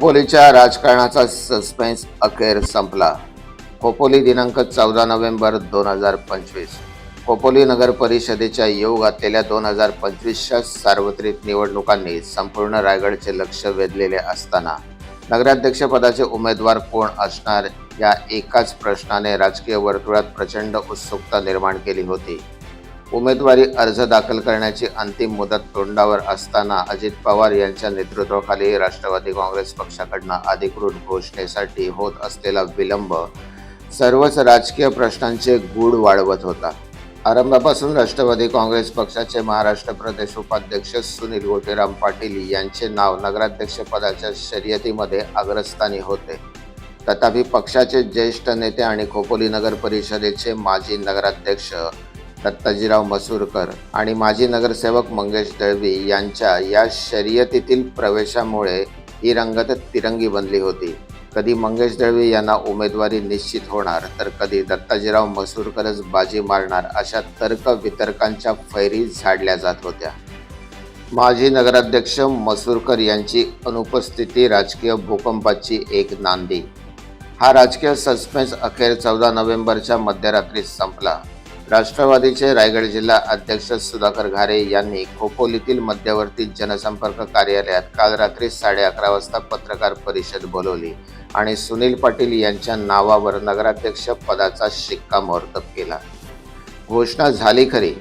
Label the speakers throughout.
Speaker 1: खोपोलीच्या राजकारणाचा सस्पेन्स अखेर संपला. खोपोली दिनांक चौदा नोव्हेंबर दोन हजार पंचवीस. खोपोली नगर परिषदेच्या येऊ घातलेल्या दोन हजार पंचवीसच्या सार्वत्रिक निवडणुकांनी संपूर्ण रायगडचे लक्ष वेधलेले असताना नगराध्यक्षपदाचे उमेदवार कोण असणार या एकाच प्रश्नाने राजकीय वर्तुळात प्रचंड उत्सुकता निर्माण केली होती. उमेदवारी अर्ज दाखल करण्याची अंतिम मुदत तोंडावर असताना अजित पवार यांच्या नेतृत्वाखाली राष्ट्रवादी काँग्रेस पक्षाकडनं अधिकृत घोषणेसाठी होत असलेला विलंब सर्वच राजकीय प्रश्नांचे गूढ वाढवत होता. आरंभापासून राष्ट्रवादी काँग्रेस पक्षाचे महाराष्ट्र प्रदेश उपाध्यक्ष सुनील गोटेराम पाटील यांचे नाव नगराध्यक्षपदाच्या शर्यतीमध्ये अग्रस्थानी होते. तथापि पक्षाचे ज्येष्ठ नेते आणि खोपोली नगर परिषदेचे माजी नगराध्यक्ष दत्ताजीराव मसूरकर आणि माजी नगरसेवक मंगेश दळवी यांच्या या शर्यतीतील प्रवेशामुळे ही रंगत तिरंगी बनली होती. कधी मंगेश दळवी यांना उमेदवारी निश्चित होणार तर कधी दत्ताजीराव मसूरकरच बाजी मारणार अशा तर्क वितर्कांच्या फैरी झाडल्या जात होत्या. माजी नगराध्यक्ष मसूरकर यांची अनुपस्थिती राजकीय भूकंपाची एक नांदी. हा राजकीय सस्पेन्स अखेर चौदा नोव्हेंबरच्या मध्यरात्री संपला. राष्ट्रवादीचे रायगड जिल्हा अध्यक्ष सुधाकर घारे यांनी खोपोलीतील मध्यवर्ती जनसंपर्क कार्यालयात काल रात्री साडे अकरा वाजता पत्रकार परिषद बोलवली आणि सुनील पाटील यांच्या नावावर नगराध्यक्ष पदाचा शिक्कामोर्तब केला. घोषणा झाली खरी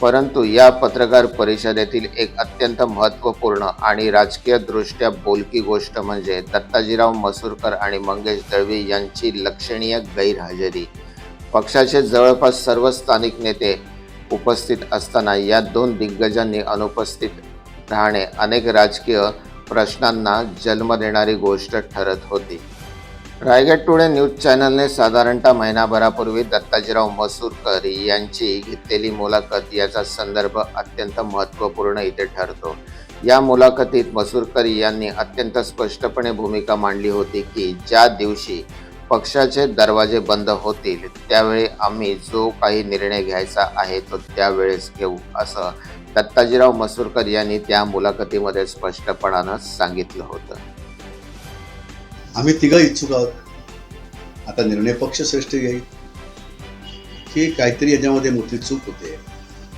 Speaker 1: परंतु या पत्रकार परिषदेतील एक अत्यंत महत्त्वपूर्ण आणि राजकीयदृष्ट्या बोलकी गोष्ट म्हणजे दत्ताजीराव मसूरकर आणि मंगेश दळवी यांची लक्षणीय गैरहजेरी. पक्षाचे जवळपास सर्व स्थानिक नेते उपस्थित असताना या दोन दिग्गजांनी अनुपस्थित राहणे अनेक राजकीय प्रश्नांना जन्म देणारी गोष्ट ठरत होती. रायगड टुडे न्यूज चॅनलने साधारणतः महिनाभरापूर्वी दत्ताजीराव मसूरकर यांची घेतलेली मुलाखत याचा संदर्भ अत्यंत महत्त्वपूर्ण इथे ठरतो. या मुलाखतीत मसूरकर यांनी अत्यंत स्पष्टपणे भूमिका मांडली होती की ज्या दिवशी पक्षाचे दरवाजे बंद होतील त्यावेळी आम्ही जो काही निर्णय घ्यायचा आहे तो त्यावेळेस घेऊ असं दत्ताजीराव मसूरकर यांनी त्या मुलाखतीमध्ये स्पष्टपणानं सांगितलं होतं.
Speaker 2: आम्ही तिघं इच्छुक आहोत. आता निर्णय पक्ष श्रेष्ठ घेईल की काहीतरी याच्यामध्ये मोठी चूक होते.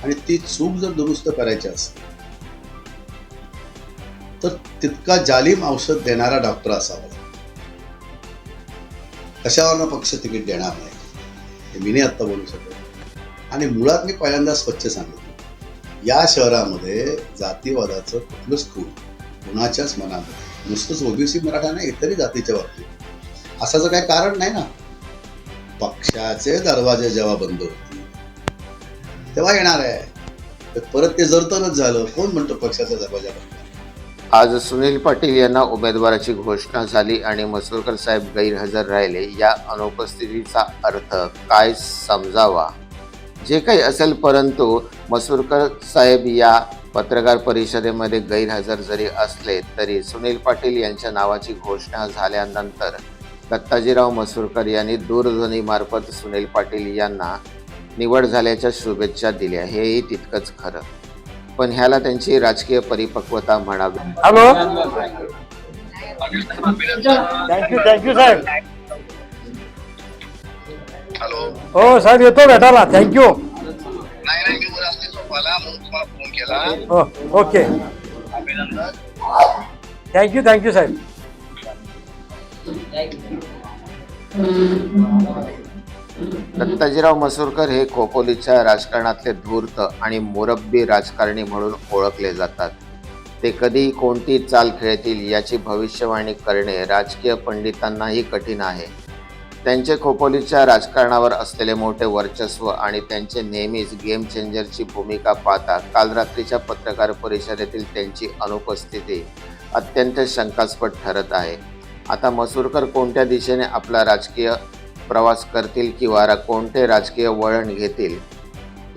Speaker 2: आणि ती चूक जर दुरुस्त करायची असेल तर तितका जालीम औषध देणारा डॉक्टर असावा. कशावरनं पक्ष तिकीट देणार नाही? हे मी नाही आत्ता बोलू शकत आणि मुळात मी पहिल्यांदा स्वच्छ सांगितलं. या शहरामध्ये जातीवादाचं कुठलंच खूप कुणाच्याच मनामध्ये नुसतंच ओबीसी मराठा नाही इतरही जातीच्या बाबतीत. असाचं काही कारण नाही ना. पक्षाचे दरवाजे जेव्हा बंद होतील तेव्हा येणार आहे. तर परत ते जरतनच झालं. कोण म्हणतो पक्षाचा दरवाजा बंद?
Speaker 1: आज सुनील पाटील यांना उमेदवाराची घोषणा झाली आणि मसूरकर साहेब गैरहजर राहिले या अनुपस्थितीचा अर्थ काय समजावा? जे काही असेल परंतु मसूरकर साहेब या पत्रकार परिषदेमध्ये गैरहजर जरी असले तरी सुनील पाटील यांच्या नावाची घोषणा झाल्यानंतर दत्ताजीराव मसूरकर यांनी दूरध्वनीमार्फत सुनील पाटील यांना निवड झाल्याच्या शुभेच्छा दिल्या. हेही तितकंच खरं. पण ह्याला त्यांची राजकीय परिपक्वता म्हणावी.
Speaker 3: Hello? Thank you thank you Saheb
Speaker 4: hello
Speaker 3: हो साहेब येतो भेटायला. थँक्यू ओके
Speaker 4: अभिनंदन
Speaker 3: थँक्यू थँक्यू साहेब
Speaker 1: दत्ताजीराव मसूरकर हे खोपोलीच्या राजकारणातले धूर्त आणि मुरब्बी राजकारणी म्हणून ओळखले जातात. ते कधी कोणती चाल खेळतील याची भविष्यवाणी करणे राजकीय पंडितांनाही कठीण आहे. त्यांचे खोपोलीच्या राजकारणावर असलेले मोठे वर्चस्व आणि त्यांचे नेहमीच गेम चेंजरची भूमिका पाहता काल रात्रीच्या पत्रकार परिषदेतील त्यांची अनुपस्थिती अत्यंत शंकास्पद ठरत आहे. आता मसूरकर कोणत्या दिशेने आपला राजकीय प्रवास करतील किंवा कोणते राजकीय वळण घेतील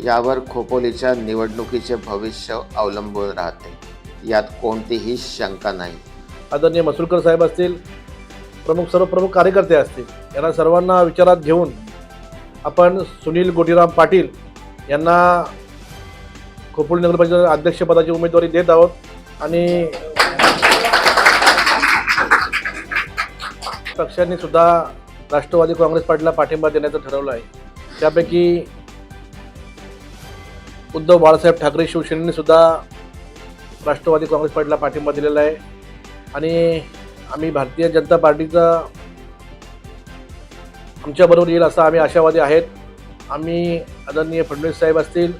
Speaker 1: यावर खोपोलीच्या निवडणुकीचे भविष्य अवलंबून राहते. यात कोणतीही शंका नाही.
Speaker 5: आदरणीय मसूरकर साहेब असतील प्रमुख सर्व प्रमुख कार्यकर्ते असतील यांना सर्वांना विचारात घेऊन आपण सुनील गोटीराम पाटील यांना खोपोली नगरपरिषद अध्यक्षपदाची उमेदवारी देत आहोत आणि पक्षांनी सुद्धा राष्ट्रवादी काँग्रेस पार्टीला पाठिंबा देण्याचं ठरवलं आहे. त्यापैकी उद्धव बाळासाहेब ठाकरे शिवसेनेने सुद्धा राष्ट्रवादी काँग्रेस पार्टीला पाठिंबा दिलेला आहे. आणि आम्ही भारतीय जनता पार्टीचा आमच्याबरोबर येईल असं आम्ही आशावादी आहेत. आम्ही आदरणीय फडणवीस साहेब असतील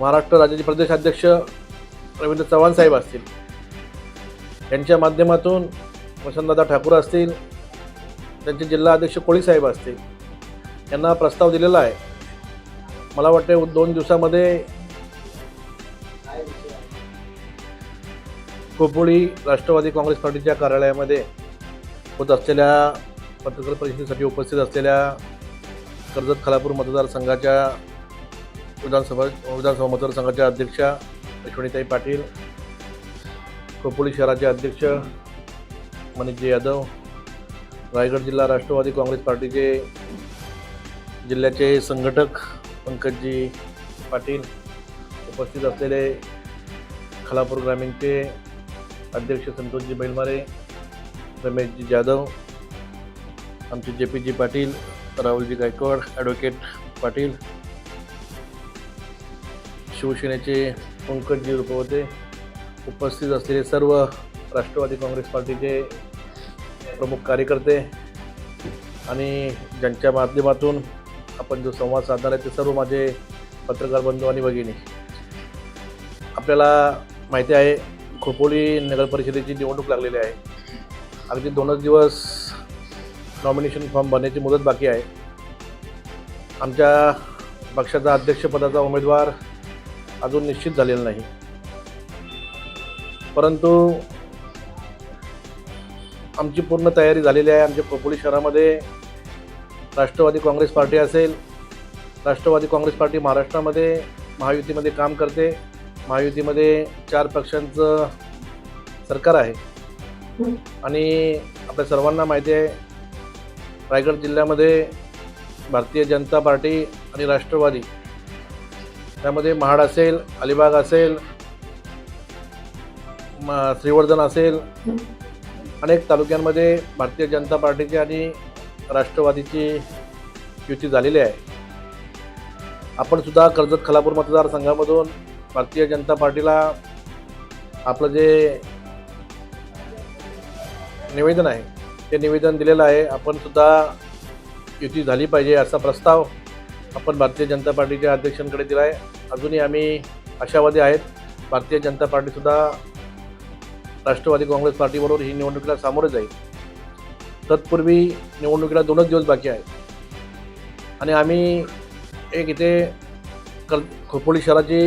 Speaker 5: महाराष्ट्र राज्याचे प्रदेशाध्यक्ष रवींद्र चव्हाण साहेब असतील. यांच्या माध्यमातून वसंतदादा ठाकूर असतील त्यांचे जिल्हा अध्यक्ष कोळी साहेब असतील. यांना प्रस्ताव दिलेला आहे. मला वाटते दोन दिवसामध्ये खोपोळी राष्ट्रवादी काँग्रेस पार्टीच्या कार्यालयामध्ये होत असलेल्या पत्रकार परिषदेसाठी उपस्थित असलेल्या कर्जत खालापूर मतदारसंघाच्या विधानसभा विधानसभा मतदारसंघाच्या अध्यक्षा अश्विनीताई पाटील खोपोळी शहराचे अध्यक्ष मनीषजी यादव रायगड जिल्हा राष्ट्रवादी काँग्रेस पार्टीचे जिल्ह्याचे संघटक पंकजजी पाटील उपस्थित असलेले खालापूर ग्रामीणचे अध्यक्ष संतोषजी बैलमारे रमेशजी जाधव आमचे जे P G Patil Rahulji Gaikwad advocate Patil शिवसेनेचे पंकजजी रुपवते उपस्थित असलेले सर्व राष्ट्रवादी काँग्रेस पार्टीचे प्रमुख कार्यकर्ते आणि ज्यांच्या माध्यमातून आपण जो संवाद साधणार आहे ते सर्व माझे पत्रकार बंधू आणि भगिनी. आपल्याला माहिती आहे खोपोली नगरपरिषदेची निवडणूक लागलेली आहे. अगदी दोनच दिवस नॉमिनेशन फॉर्म भरण्याची मुदत बाकी आहे. आमच्या पक्षाचा अध्यक्षपदाचा उमेदवार अजून निश्चित झालेला नाही. परंतु आमची पूर्ण तयारी झालेली आहे. आमच्या खोपोली शहरामध्ये राष्ट्रवादी काँग्रेस पार्टी असेल राष्ट्रवादी काँग्रेस पार्टी महाराष्ट्रामध्ये महायुतीमध्ये काम करते. महायुतीमध्ये चार पक्षांचं सरकार आहे. आणि आपल्या सर्वांना माहिती आहे रायगड जिल्ह्यामध्ये भारतीय जनता पार्टी आणि राष्ट्रवादी त्यामध्ये महाड असेल अलिबाग असेल म- श्रीवर्धन असेल अनेक तालुक्यांमध्ये भारतीय जनता पार्टीची आणि राष्ट्रवादीची युती झालेली आहे. आपण सुद्धा कर्जत खलापूर मतदारसंघामधून भारतीय जनता पार्टीला आपलं जे निवेदन आहे ते निवेदन दिलेलं आहे. आपण सुद्धा युती झाली पाहिजे असा प्रस्ताव आपण भारतीय जनता पार्टीच्या अध्यक्षांकडे दिला आहे अजूनही आम्ही आशावादी आहेत. भारतीय जनता पार्टीसुद्धा राष्ट्रवादी काँग्रेस पार्टीबरोबर ही निवडणुकीला सामोरे जाईल. तत्पूर्वी निवडणुकीला दोनच दिवस बाकी आहेत. आणि आम्ही एक इथे कल खोपोली शहराची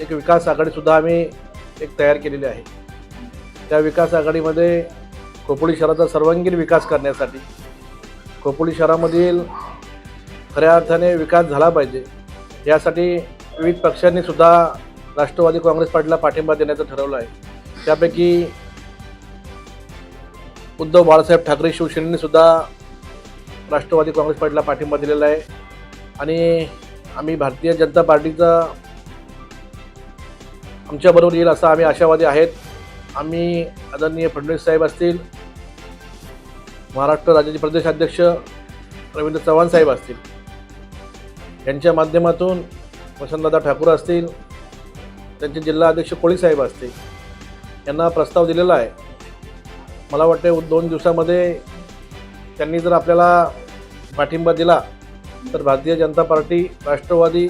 Speaker 5: एक विकास आघाडीसुद्धा आम्ही एक तयार केलेली आहे. त्या विकास आघाडीमध्ये खोपोली शहराचा सर्वांगीण विकास करण्यासाठी खोपोली शहरामधील खऱ्या अर्थाने विकास झाला पाहिजे. यासाठी विविध पक्षांनीसुद्धा राष्ट्रवादी काँग्रेस पार्टीला पाठिंबा देण्याचं ठरवलं आहे. त्यापैकी उद्धव बाळासाहेब ठाकरे शिवसेनेने सुद्धा राष्ट्रवादी काँग्रेस पार्टीला पाठिंबा दिलेला आहे. आणि आम्ही भारतीय जनता पार्टीचा आमच्याबरोबर येईल असं आम्ही आशावादी आहेत. आम्ही आदरणीय फडणवीस साहेब असतील महाराष्ट्र राज्याचे प्रदेशाध्यक्ष रवींद्र चव्हाण साहेब असतील यांच्या माध्यमातून वसंतदादा ठाकूर असतील त्यांचे जिल्हा अध्यक्ष कोळी साहेब असतील यांना प्रस्ताव दिलेला आहे. मला वाटते दोन दिवसामध्ये त्यांनी जर आपल्याला पाठिंबा दिला तर भारतीय जनता पार्टी राष्ट्रवादी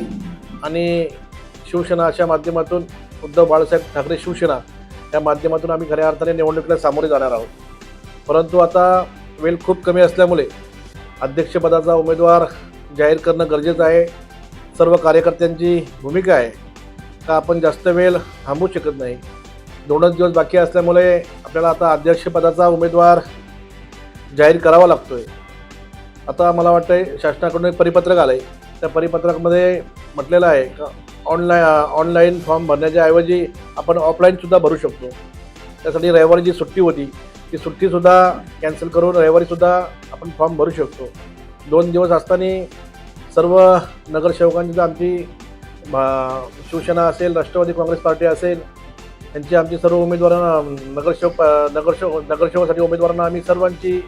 Speaker 5: आणि शिवसेना अशा माध्यमातून उद्धव बाळासाहेब ठाकरे शिवसेना या माध्यमातून आम्ही खऱ्या अर्थाने निवडणुकीला सामोरे जाणार आहोत. परंतु आता वेळ खूप कमी असल्यामुळे अध्यक्षपदाचा उमेदवार जाहीर करणं गरजेचं आहे. सर्व कार्यकर्त्यांची भूमिका आहे. का आपण जास्त वेळ थांबू शकत नाही? दोनच दिवस बाकी असल्यामुळे आपल्याला आता अध्यक्षपदाचा उमेदवार जाहीर करावा लागतो आहे आता मला वाटतं शासनाकडून एक परिपत्रक आलं आहे त्या परिपत्रकामध्ये म्हटलेलं आहे का ऑनलाईन ऑनलाईन फॉर्म भरण्याच्या ऐवजी आपण ऑफलाईनसुद्धा भरू शकतो. त्यासाठी रविवारी जी सुट्टी होती ती सुट्टीसुद्धा कॅन्सल करून रविवारीसुद्धा आपण फॉर्म भरू शकतो. दोन दिवस असताना सर्व नगरसेवकांची आमची शिवसेना असेल राष्ट्रवादी काँग्रेस पार्टी असेल त्यांची आमची सर्व उमेदवारांना नगरसेवक नगरसेवक नगरसेवकासाठी उमेदवारांना आम्ही सर्वांची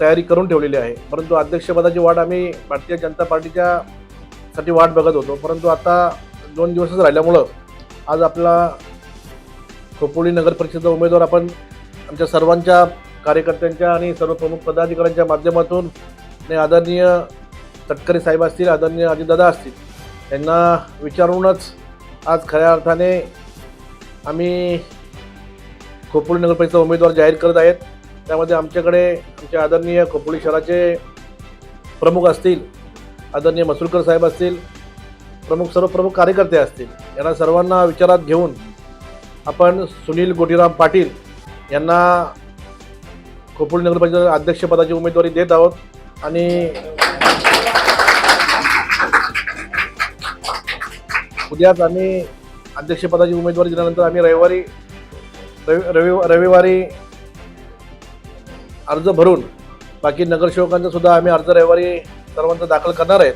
Speaker 5: तयारी करून ठेवलेली आहे. परंतु अध्यक्षपदाची वाट आम्ही भारतीय जनता पार्टीच्या साठी वाट बघत होतो. परंतु आता दोन दिवसच राहिल्यामुळं आज आपला खोपोली नगर परिषदेचा उमेदवार आपण आमच्या सर्वांच्या कार्यकर्त्यांच्या आणि सर्व प्रमुख पदाधिकाऱ्यांच्या माध्यमातून आणि आदरणीय तटकरे साहेब असतील आदरणीय अजितदादा असतील यांना विचारूनच आज खऱ्या अर्थाने आम्ही खोपोली नगरपरिषदेचा उमेदवार जाहीर करत आहेत. त्यामध्ये आमच्याकडे आमचे आदरणीय खोपोली शहराचे प्रमुख असतील आदरणीय मसूरकर साहेब असतील प्रमुख सर्व प्रमुख कार्यकर्ते असतील. यांना सर्वांना विचारात घेऊन आपण सुनील गोटीराम पाटील यांना खोपोली नगरपरिषद अध्यक्षपदाची उमेदवारी देत आहोत आणि उद्याच आम्ही अध्यक्षपदाची उमेदवारी दिल्यानंतर आम्ही रविवारी रवि रवि- रविवारी अर्ज भरून बाकी नगरसेवकांचा सुद्धा आम्ही अर्ज रविवारी सर्वांचा दाखल करणार आहेत.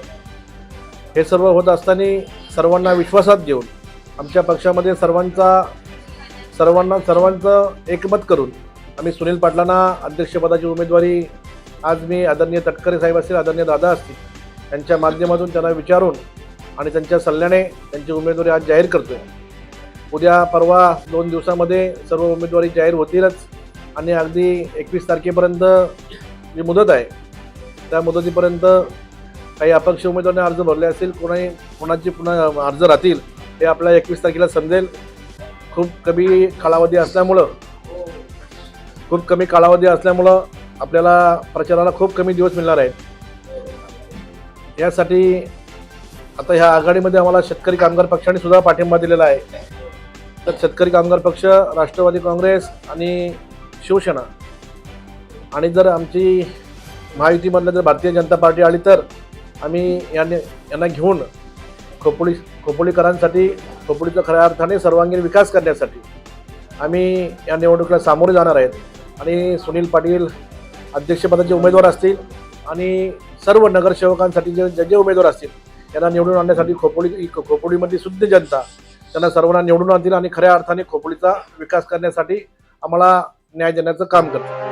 Speaker 5: हे सर्व होत असताना सर्वांना विश्वासात घेऊन आमच्या पक्षामध्ये सर्वांचा सर्वांना सर्वांचं एकमत करून आम्ही सुनील पाटलांना अध्यक्षपदाची उमेदवारी आज मी आदरणीय तटकरे साहेब असतील आदरणीय दादा असतील यांच्या माध्यमातून त्यांना विचारून आणि त्यांच्या सल्ल्याने त्यांची उमेदवारी आज जाहीर करतो उद्या परवा दोन दिवसामध्ये सर्व उमेदवारी जाहीर होतीलच. आणि अगदी एकवीस तारखेपर्यंत जी मुदत आहे त्या मुदतीपर्यंत काही अपक्ष उमेदवारांनी अर्ज भरले असतील कोणाही कोणाची पुन्हा अर्ज राहतील हे आपल्याला एकवीस तारखेला समजेल. खूप कमी कालावधी असल्यामुळं खूप कमी कालावधी असल्यामुळं आपल्याला प्रचाराला खूप कमी दिवस मिळणार आहेत. यासाठी आता ह्या आघाडीमध्ये आम्हाला शेतकरी कामगार पक्षाने सुद्धा पाठिंबा दिलेला आहे. तर शेतकरी कामगार पक्ष राष्ट्रवादी काँग्रेस आणि शिवसेना. आणि जर आमची महायुतीमधलं जर भारतीय जनता पार्टी आली तर आम्ही याने यांना घेऊन खोपोळी खोपोलीकरांसाठी खोपोलीचा खऱ्या अर्थाने सर्वांगीण विकास करण्यासाठी आम्ही या निवडणुकीला सामोरे जाणार आहेत. आणि सुनील पाटील अध्यक्षपदाचे उमेदवार असतील आणि सर्व नगरसेवकांसाठी जे जे जे उमेदवार असतील यांना निवडून आणण्यासाठी खोपोली खोपोलीमधली शुद्ध जनता त्यांना सर्वांना निवडून आणतील आणि खऱ्या अर्थाने खोपोलीचा विकास करण्यासाठी आम्हाला न्याय देण्याचं काम करतो